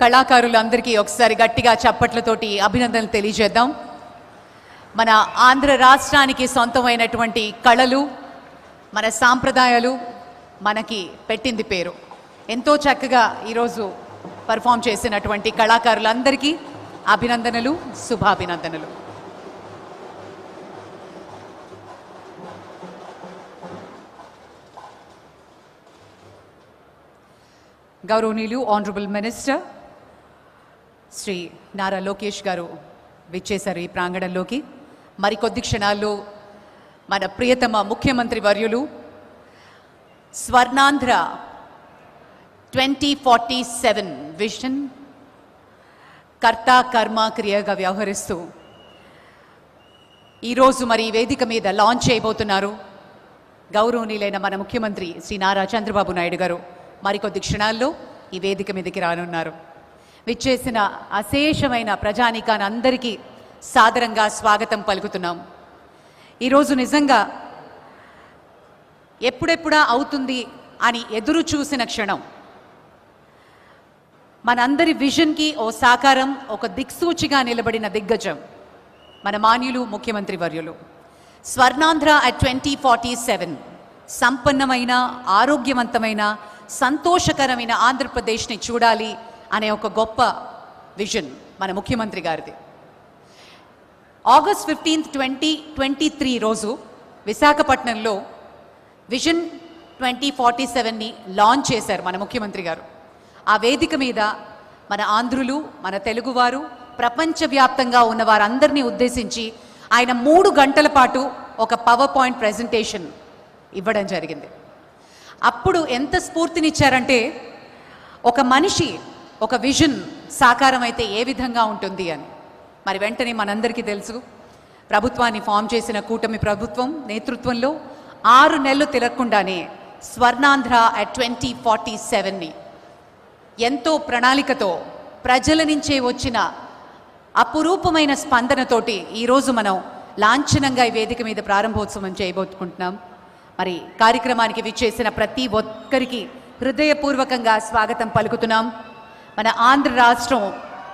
కళాకారులందరికీ ఒకసారి గట్టిగా చప్పట్లతోటి అభినందనలు తెలియజేద్దాం. మన ఆంధ్ర రాష్ట్రానికి సొంతమైనటువంటి కళలు మన సాంప్రదాయాలు మనకి పెట్టింది పేరు. ఎంతో చక్కగా ఈరోజు పర్ఫామ్ చేసినటువంటి కళాకారులందరికీ అభినందనలు శుభాభినందనలు. గౌరవనీయులు ఆనరబుల్ మినిస్టర్ శ్రీ నారా లోకేష్ గారు విచ్చేశారు ఈ ప్రాంగణంలోకి. మరికొద్ది క్షణాల్లో మన ప్రియతమ ముఖ్యమంత్రి వర్యులు Swarnandhra twenty forty seven vision కర్త కర్మ క్రియగా వ్యవహరిస్తూ ఈరోజు మరి ఈ వేదిక మీద లాంచ్ చేయబోతున్నారు గౌరవనీయులైన మన ముఖ్యమంత్రి శ్రీ నారా చంద్రబాబు నాయుడు గారు. మరికొద్ది క్షణాల్లో ఈ వేదిక మీదకి రానున్నారు. విచ్చేసిన అశేషమైన ప్రజానీకాన్ని అందరికీ సాదరంగా స్వాగతం పలుకుతున్నాం. ఈరోజు నిజంగా ఎప్పుడెప్పుడా అవుతుంది అని ఎదురు చూసిన క్షణం. మనందరి విజన్కి ఓ సాకారం ఒక దిక్సూచిగా నిలబడిన దిగ్గజం మన మాన్యులు ముఖ్యమంత్రి వర్యులు. Swarnandhra at twenty forty seven సంపన్నమైన ఆరోగ్యవంతమైన సంతోషకరమైన ఆంధ్రప్రదేశ్ని చూడాలి అనే ఒక గొప్ప విజన్ మన ముఖ్యమంత్రి గారిది. August fifteenth twenty twenty three రోజు విశాఖపట్నంలో విజన్ ట్వంటీ ఫార్టీ సెవెన్ని లాంచ్ చేశారు మన ముఖ్యమంత్రి గారు. ఆ వేదిక మీద మన ఆంధ్రులు మన తెలుగువారు ప్రపంచవ్యాప్తంగా ఉన్న వారందరినీ ఉద్దేశించి ఆయన మూడు గంటల పాటు ఒక పవర్ పాయింట్ ప్రెజెంటేషన్ ఇవ్వడం జరిగింది. అప్పుడు ఎంత స్ఫూర్తినిచ్చారంటే ఒక మనిషి ఒక విజన్ సాకారం అయితే ఏ విధంగా ఉంటుంది అని? మరి వెంటనే మనందరికీ తెలుసు. ప్రభుత్వాన్ని ఫామ్ చేసిన కూటమి ప్రభుత్వం నేతృత్వంలో ఆరు నెలలు తిరగకుండానే స్వర్ణాంధ్ర అట్ ట్వంటీ ఫార్టీ సెవెన్ని ఎంతో ప్రణాళికతో ప్రజల నుంచే వచ్చిన అపురూపమైన స్పందనతోటి ఈరోజు మనం లాంఛనంగా ఈ వేదిక మీద ప్రారంభోత్సవం చేయబోతుకుంటున్నాం మరి కార్యక్రమానికి విచ్చేసిన ప్రతి ఒక్కరికి హృదయపూర్వకంగా స్వాగతం పలుకుతున్నాం. మన ఆంధ్ర రాష్ట్రం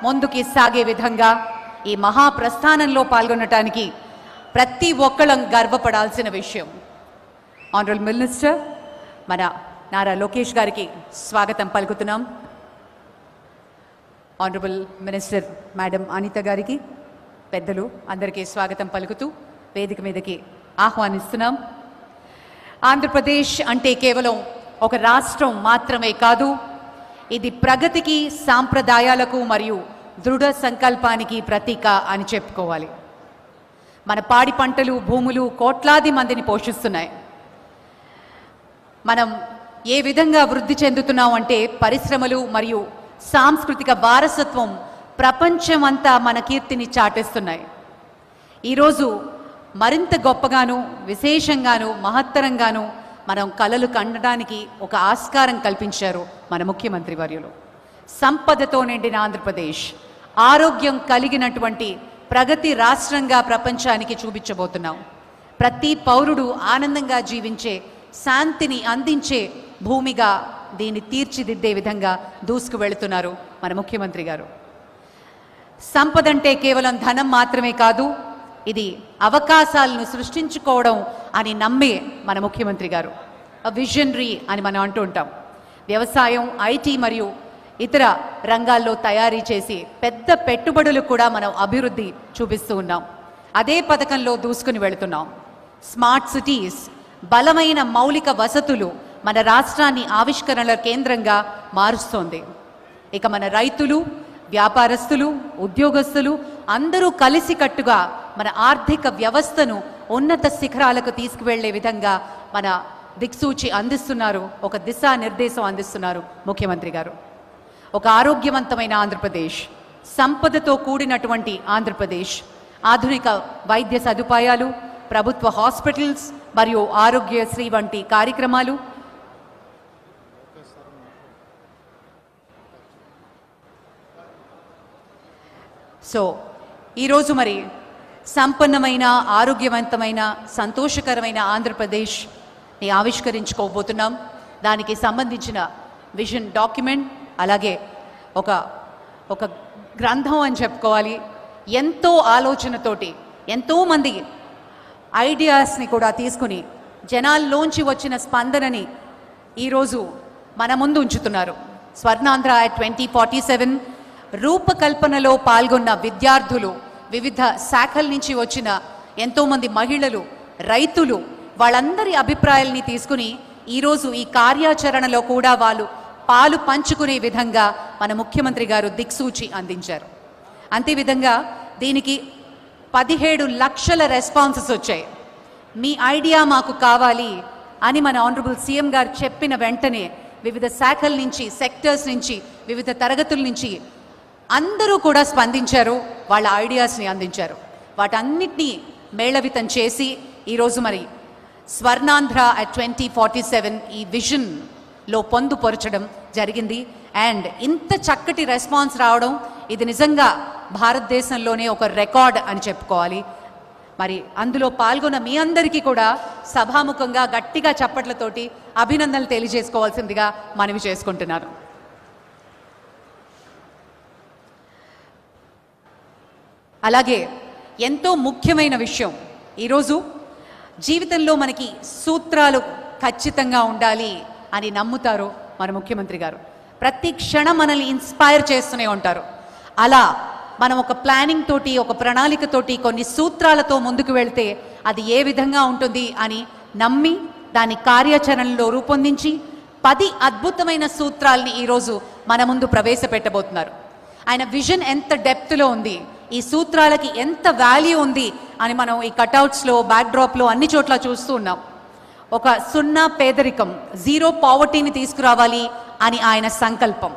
ముందుకి సాగే విధంగా ఈ మహాప్రస్థానంలో పాల్గొనటానికి ప్రతి ఒక్కళ్ళం గర్వపడాల్సిన విషయం. ఆనరబుల్ మినిస్టర్ మన నారా లోకేష్ గారికి స్వాగతం పలుకుతున్నాం. ఆనరబుల్ మినిస్టర్ మేడం అనిత గారికి పెద్దలు అందరికీ స్వాగతం పలుకుతూ వేదిక మీదకి ఆహ్వానిస్తున్నాం. ఆంధ్రప్రదేశ్ అంటే కేవలం ఒక రాష్ట్రం మాత్రమే కాదు ఇది ప్రగతికి సాంప్రదాయాలకు మరియు దృఢ సంకల్పానికి ప్రతీక అని చెప్పుకోవాలి. మన పాడి పంటలు భూములు కోట్లాది మందిని పోషిస్తున్నాయి. మనం ఏ విధంగా వృద్ధి చెందుతున్నాం అంటే పరిశ్రమలు మరియు సాంస్కృతిక వారసత్వం ప్రపంచమంతా మన కీర్తిని చాటేస్తున్నాయి. ఈరోజు మరింత గొప్పగాను విశేషంగాను మహత్తరంగాను మనం కళలు కండడానికి ఒక ఆస్కారం కల్పించారు మన ముఖ్యమంత్రి వర్యులు. సంపదతో నిండిన ఆంధ్రప్రదేశ్ ఆరోగ్యం కలిగినటువంటి ప్రగతి రాష్ట్రంగా ప్రపంచానికి చూపించబోతున్నాం. ప్రతి పౌరుడు ఆనందంగా జీవించే శాంతిని అందించే భూమిగా దీన్ని తీర్చిదిద్దే విధంగా దూసుకు వెళుతున్నారు మన ముఖ్యమంత్రి గారు. సంపదంటే కేవలం ధనం మాత్రమే కాదు ఇది అవకాశాలను సృష్టించుకోవడం అని నమ్మే మన ముఖ్యమంత్రి గారు. విజనరీ అని మనం అంటూ ఉంటాం. వ్యవసాయం ఐటీ మరియు ఇతర రంగాల్లో తయారీ చేసి పెద్ద పెట్టుబడులు కూడా మనం అభివృద్ధి చూపిస్తూ ఉన్నాం. అదే పథకంలో దూసుకుని వెళుతున్నాం. స్మార్ట్ సిటీస్ బలమైన మౌలిక వసతులు మన రాష్ట్రాన్ని ఆవిష్కరణల కేంద్రంగా మారుస్తోంది. ఇక మన రైతులు వ్యాపారస్తులు ఉద్యోగస్తులు అందరూ కలిసికట్టుగా మన ఆర్థిక వ్యవస్థను ఉన్నత శిఖరాలకు తీసుకువెళ్ళే విధంగా మన దిక్సూచి అందిస్తున్నారు ఒక దిశానిర్దేశం అందిస్తున్నారు ముఖ్యమంత్రి గారు. ఒక ఆరోగ్యవంతమైన ఆంధ్రప్రదేశ్ సంపదతో కూడినటువంటి ఆంధ్రప్రదేశ్ ఆధునిక వైద్య సదుపాయాలు ప్రభుత్వ హాస్పిటల్స్ మరియు ఆరోగ్యశ్రీ వంటి కార్యక్రమాలు సో ఈరోజు మరి సంపన్నమైన ఆరోగ్యవంతమైన సంతోషకరమైన ఆంధ్రప్రదేశ్ ఆంధ్రప్రదేశ్ని ఆవిష్కరించుకోబోతున్నాం. దానికి సంబంధించిన విజన్ డాక్యుమెంట్ అలాగే ఒక ఒక గ్రంథం అని చెప్పుకోవాలి. ఎంతో ఆలోచనతోటి ఎంతోమంది ఐడియాస్ని కూడా తీసుకుని జనాల్లోంచి వచ్చిన స్పందనని ఈరోజు మన ముందు ఉంచుతున్నారు. స్వర్ణాంధ్ర ట్వంటీ ఫార్టీ సెవెన్ రూపకల్పనలో పాల్గొన్న విద్యార్థులు వివిధ శాఖల నుంచి వచ్చిన ఎంతోమంది మహిళలు రైతులు వాళ్ళందరి అభిప్రాయాల్ని తీసుకుని ఈరోజు ఈ కార్యాచరణలో కూడా వాళ్ళు పాలు పంచుకునే విధంగా మన ముఖ్యమంత్రి గారు దిక్సూచి అందించారు. అంతే దీనికి పదిహేడు లక్షల రెస్పాన్సెస్ వచ్చాయి. మీ ఐడియా మాకు కావాలి అని మన ఆనరబుల్ సీఎం గారు చెప్పిన వెంటనే వివిధ శాఖల నుంచి సెక్టర్స్ నుంచి వివిధ తరగతుల నుంచి అందరూ కూడా స్పందించారు వాళ్ళ ఐడియాస్ని అందించారు. వాటన్నిటినీ మేళవితం చేసి ఈరోజు మరి Swarnandhra at twenty forty seven ఈ విజన్లో పొందుపరచడం జరిగింది. అండ్ ఇంత చక్కటి రెస్పాన్స్ రావడం ఇది నిజంగా భారతదేశంలోనే ఒక రికార్డ్ అని చెప్పుకోవాలి. మరి అందులో పాల్గొన్న మీ అందరికీ కూడా సభాముఖంగా గట్టిగా చప్పట్లతోటి అభినందనలు తెలియజేసుకోవాల్సిందిగా మనవి చేసుకుంటున్నాను. అలాగే ఎంతో ముఖ్యమైన విషయం ఈరోజు జీవితంలో మనకి సూత్రాలు ఖచ్చితంగా ఉండాలి అని నమ్ముతారు మన ముఖ్యమంత్రి గారు. ప్రతి క్షణం మనల్ని ఇన్స్పైర్ చేస్తూనే ఉంటారు. అలా మనం ఒక ప్లానింగ్ తోటి ఒక ప్రణాళికతోటి కొన్ని సూత్రాలతో ముందుకు వెళ్తే అది ఏ విధంగా ఉంటుంది అని నమ్మి దాని కార్యాచరణలో రూపొందించి పది అద్భుతమైన సూత్రాల్ని ఈరోజు మన ముందు ప్రవేశపెట్టబోతున్నారు. ఆయన విజన్ ఎంత డెప్త్లో ఉంది ఈ సూత్రాలకి ఎంత వాల్యూ ఉంది అని మనం ఈ కటౌట్స్లో బ్యాక్డ్రాప్లో అన్ని చోట్ల చూస్తూ ఉన్నాం. ఒక సున్నా పేదరికం జీరో పావర్టీని తీసుకురావాలి అని ఆయన సంకల్పం.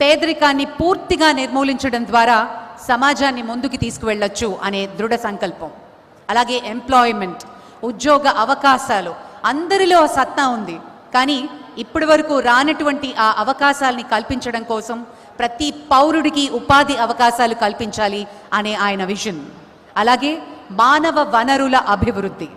పేదరికాన్ని పూర్తిగా నిర్మూలించడం ద్వారా సమాజాన్ని ముందుకు తీసుకువెళ్ళొచ్చు అనే దృఢ సంకల్పం. అలాగే ఎంప్లాయ్మెంట్ ఉద్యోగ అవకాశాలు. అందరిలో ఆ సత్తా ఉంది. కానీ ఇప్పటి వరకు రానటువంటి ఆ అవకాశాలని కల్పించడం కోసం ప్రతి పౌరుడికి ఉపాధి అవకాశాలు కల్పించాలి అనే ఆయన విజన్. అలాగే మానవ వనరుల అభివృద్ధి.